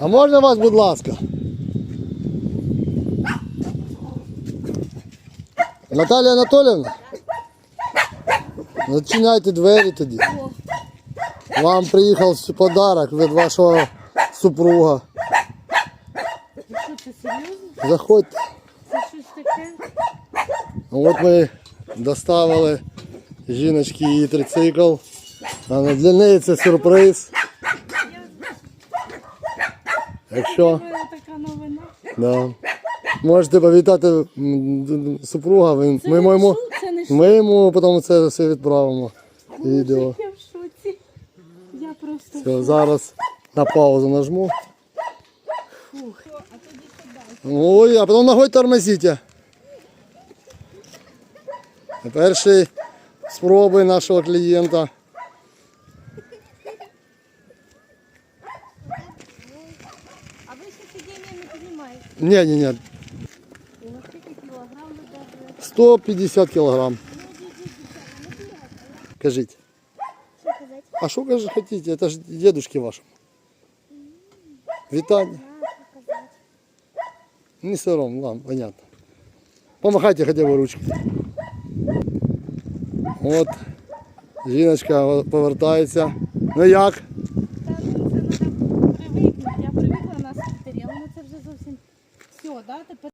А можна вас, будь ласка? Наталія Анатоліївна? Зачиняйте двері тоді. Вам приїхав подарок від вашого супруга. Заходьте. От ми доставили жіночки її трицикл. Для неї це сюрприз. Якщо така новина. да. можете повітати м, супруга, ви- Це ми, не йому, шу- це не ми йому потім це все відправимо. Відео. Я в шоці. Я просто Все, зараз на паузу нажму. Ой, а потім ногою тормозите. Перші спроби нашого клієнта. А ви ще сидіння не піднімаєте? Ні, ні, ні. І на скільки кілограм ви даже? 150 кілограм. Кажіть. Що казати? А що каже хотите? Это ж дедушки ваші. Вітання. А, що казати? Не сором, ладно, понятно. Помахайте хоча б ручкой. От. Жіночка повертається. Ну як? задати питання.